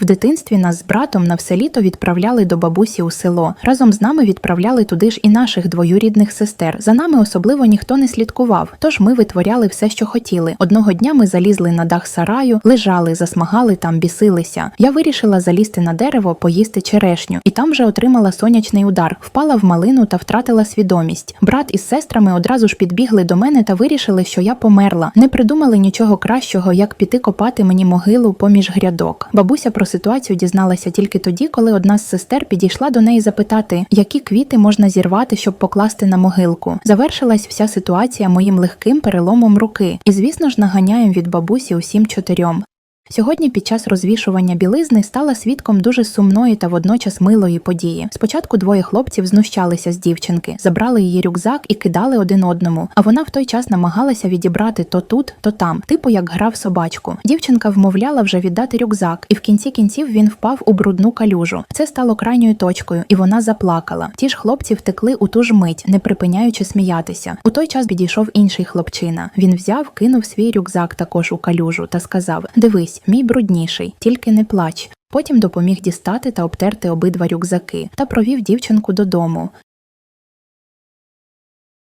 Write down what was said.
В дитинстві нас з братом на все літо відправляли до бабусі у село. Разом з нами відправляли туди ж і наших двоюрідних сестер. За нами особливо ніхто не слідкував, тож ми витворяли все, що хотіли. Одного дня ми залізли на дах сараю, лежали, засмагали там, бісилися. Я вирішила залізти на дерево, поїсти черешню, і там вже отримала сонячний удар, впала в малину та втратила свідомість. Брат із сестрами одразу ж підбігли до мене та вирішили, що я померла. Не придумали нічого кращого, як піти копати мені могилу поміж грядок. Бабуся ситуацію дізналася тільки тоді, коли одна з сестер підійшла до неї запитати, які квіти можна зірвати, щоб покласти на могилку. Завершилась вся ситуація моїм легким переломом руки, і звісно ж наганяєм від бабусі усім чотирьом. Сьогодні під час розвішування білизни стала свідком дуже сумної та водночас милої події. Спочатку двоє хлопців знущалися з дівчинки, забрали її рюкзак і кидали один одному. А вона в той час намагалася відібрати то тут, то там, типу як грав собачку. Дівчинка вмовляла вже віддати рюкзак, і в кінці кінців він впав у брудну калюжу. Це стало крайньою точкою, і вона заплакала. Ті ж хлопці втекли у ту ж мить, не припиняючи сміятися. У той час підійшов інший хлопчина. Він взяв, кинув свій рюкзак також у калюжу та сказав: Дивись, мій брудніший, тільки не плач. Потім допоміг дістати та обтерти обидва рюкзаки та провів дівчинку додому.